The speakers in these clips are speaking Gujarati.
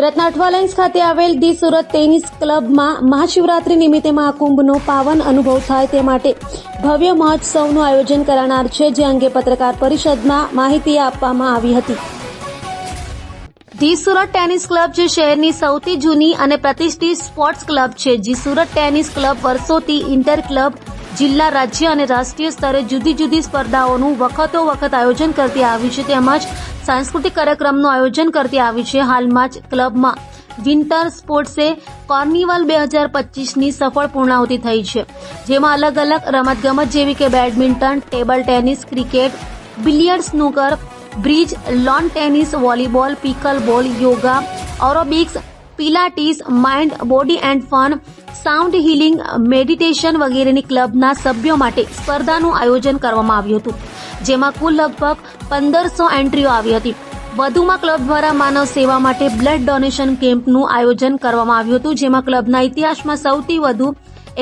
સુરતના અઠવાલાઇન્સ ખાતે આવેલ ધી સુરત ટેનિસ ક્લબમાં મહાશિવરાત્રી નિમિત્તે મહાકુંભનો પાવન અનુભવ થાય તે માટે ભવ્ય મહોત્સવનું આયોજન કરાનાર છે, જે અંગે પત્રકાર પરિષદમાં માહિતી આપવામાં આવી હતી. ધી સુરત ટેનિસ ક્લબ જે શહેરની સૌથી જૂની અને પ્રતિષ્ઠિત સ્પોર્ટ્સ ક્લબ છે, જી સુરત ટેનિસ ક્લબ વર્ષોથી ઇન્ટર ક્લબ જિલ્લા રાજ્ય અને રાષ્ટ્રીય સ્તરે જુદી જુદી સ્પર્ધાઓનું વખતો વખત આયોજન કરતી આવી છે. તેમજ સાંસ્કૃતિક કાર્યક્રમનું આયોજન કરતી આવી છે. હાલમાં જ ક્લબમાં વિન્ટર સ્પોર્ટ્સે કોર્નિવલ બે હજાર પચીસની સફળ પૂર્ણાહુતિ થઈ છે. જેમાં અલગ અલગ રમતગમત જેવી કે badminton, table tennis, cricket, billiard snooker, bridge, lawn tennis, volleyball pickleball yoga aerobics pilates mind body and fun sound healing meditation વગેરેની ક્લબના સભ્યો માટે સ્પર્ધાનું આયોજન કરવામાં આવ્યું હતું, જેમાં કુલ લગભગ પંદરસો એન્ટ્રીઓ આવી હતી. વધુમાં ક્લબ દ્વારા માનવ સેવા માટે બ્લડ ડોનેશન કેમ્પનું આયોજન કરવામાં આવ્યું હતું, જેમાં ક્લબના ઇતિહાસમાં સૌથી વધુ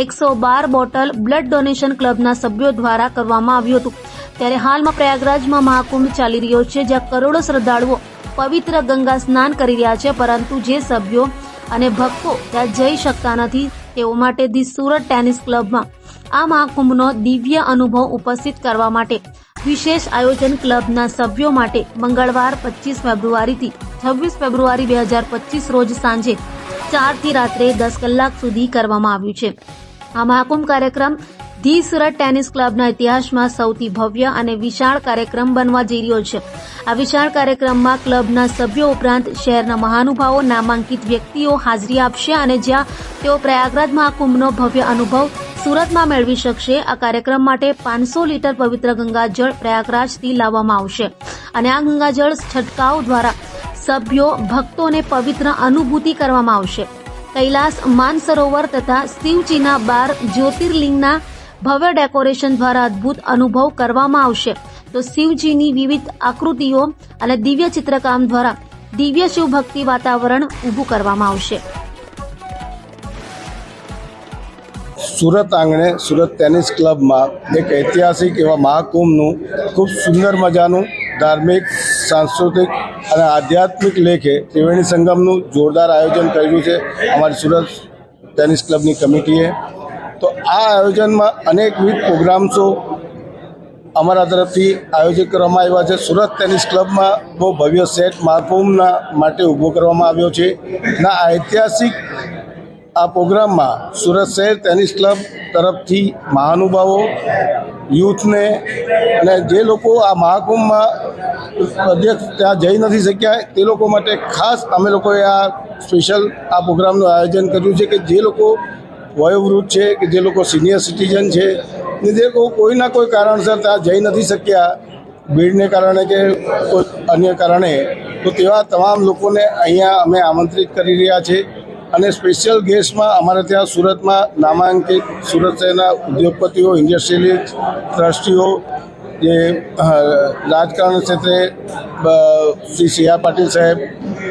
એકસો બાર બોટલ બ્લડ ડોનેશન ક્લબના સભ્યો દ્વારા કરવામાં આવ્યું હતું. ત્યારે હાલમાં પ્રયાગરાજમાં મહાકુંભ ચાલી રહ્યો છે, જ્યાં કરોડો શ્રદ્ધાળુઓ પવિત્ર ગંગા સ્નાન કરી રહ્યા છે, પરંતુ જે સભ્યો અને ભક્તો ત્યાં જઈ શકતા નથી, તેઓ માટે ધી સુરત ટેનિસ ક્લબમાં આ મહાકુંભનો દિવ્ય અનુભવ ઉપસ્થિત કરવા માટે વિશેષ આયોજન ક્લબના સભ્યો માટે મંગળવાર પચીસ ફેબ્રુઆરીથી છવ્વીસ ફેબ્રુઆરી બે હજાર પચીસ રોજ સાંજે ચારથી રાત્રે દસ કલાક સુધી કરવામાં આવ્યું છે. આ મહાકુંભ કાર્યક્રમ ધી સુરત ટેનિસ ક્લબના ઇતિહાસમાં સૌથી ભવ્ય અને વિશાળ કાર્યક્રમ બનવા જઈ રહ્યો છે. આ વિશાળ કાર્યક્રમમાં ક્લબના સભ્યો ઉપરાંત શહેરના મહાનુભાવો, નામાંકિત વ્યક્તિઓ હાજરી આપશે અને જ્યાં તેઓ પ્રયાગરાજ મહાકુંભનો ભવ્ય અનુભવ સુરતમાં મેળવી શકશે, આ કાર્યક્રમ માટે પાંચસો લીટર પવિત્ર ગંગાજળ પ્રયાગરાજથી લાવવામાં આવશે. અને આ ગંગાજળ છંટકાવ દ્વારા સભ્યો, ભક્તોને પવિત્ર અનુભૂતિ કરવામાં આવશે. કૈલાસ માનસરોવર તથા શિવજીના બાર જ્યોતિર્લિંગના ભવ્ય ડેકોરેશન દ્વારા અદ્ભુત અનુભવ કરવામાં આવશે. તો શિવજીની વિવિધ આકૃતિઓ અને દિવ્ય ચિત્રકામ દ્વારા દિવ્ય શિવભક્તિ વાતાવરણ ઊભું કરવામાં આવશે. સુરત આંગણે, સુરત ટેનિસ ક્લબમાં એક ઐતિહાસિક એવા મહાકુંભનું ખૂબ સુંદર મજાનું ધાર્મિક, સાંસ્કૃતિક અને આધ્યાત્મિક લેખે ત્રિવેણી સંગમનું જોરદાર આયોજન કર્યું છે અમારી સુરત ટેનિસ ક્લબની કમિટીએ. તો આ આયોજનમાં અનેકવિધ પ્રોગ્રામ્સો અમારા તરફથી આયોજિત કરવામાં આવ્યા છે. સુરત ટેનિસ ક્લબમાં બહુ ભવ્ય સેટ મહાકુંભના માટે ઊભો કરવામાં આવ્યો છે. ના ઐતિહાસિક આ પ્રોગ્રામમાં સુરત શહેર ટેનિસ ક્લબ તરફથી મહાનુભાવો, યુથને અને જે લોકો આ મહાકુંભમાં અધ્યક્ષ ત્યાં જઈ નથી શક્યા, તે લોકો માટે ખાસ અમે લોકોએ આ સ્પેશિયલ આ પ્રોગ્રામનું આયોજન કર્યું છે કે જે લોકો વયોવૃદ્ધ છે કે જે લોકો સિનિયર સિટીઝન છે, ને જે કોઈના કોઈ કારણસર ત્યાં જઈ નથી શક્યા. ભીડને કારણે કે કોઈ અન્ય કારણે. તો તેવા તમામ લોકોને અહીંયા અમે આમંત્રિત કરી રહ્યા છે. અને સ્પેશિયલ ગેસ્ટમાં અમારે ત્યાં સુરતમાં નામાંકિત સુરત શહેરના ઉદ્યોગપતિઓ ઇન્ડસ્ટ્રીયલિસ્ટ ટ્રસ્ટીઓ, જે રાજકારણ ક્ષેત્રે શ્રી સી આર પાટીલ સાહેબ,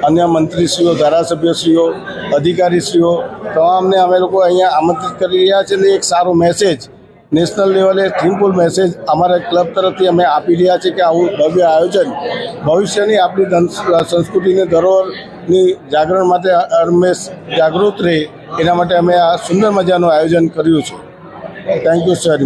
અન્ય મંત્રીશ્રીઓ, ધારાસભ્યશ્રીઓ અધિકારીશ્રીઓ, તમામને અમે લોકો અહીંયા આમંત્રિત કરી રહ્યા છે અને એક સારો મેસેજ નેશનલ લેવલે થીમફુલ મેસેજ અમારા ક્લબ તરફથી અમે આપી રહ્યા છીએ કે આવું ભવ્ય આયોજન ભવિષ્યની આપણી સંસ્કૃતિને ધરોહરની જાગરણ માટે હંમેશ જાગૃત રહે, એના માટે અમે આ સુંદર મજાનું આયોજન કર્યું છે. Thank you sir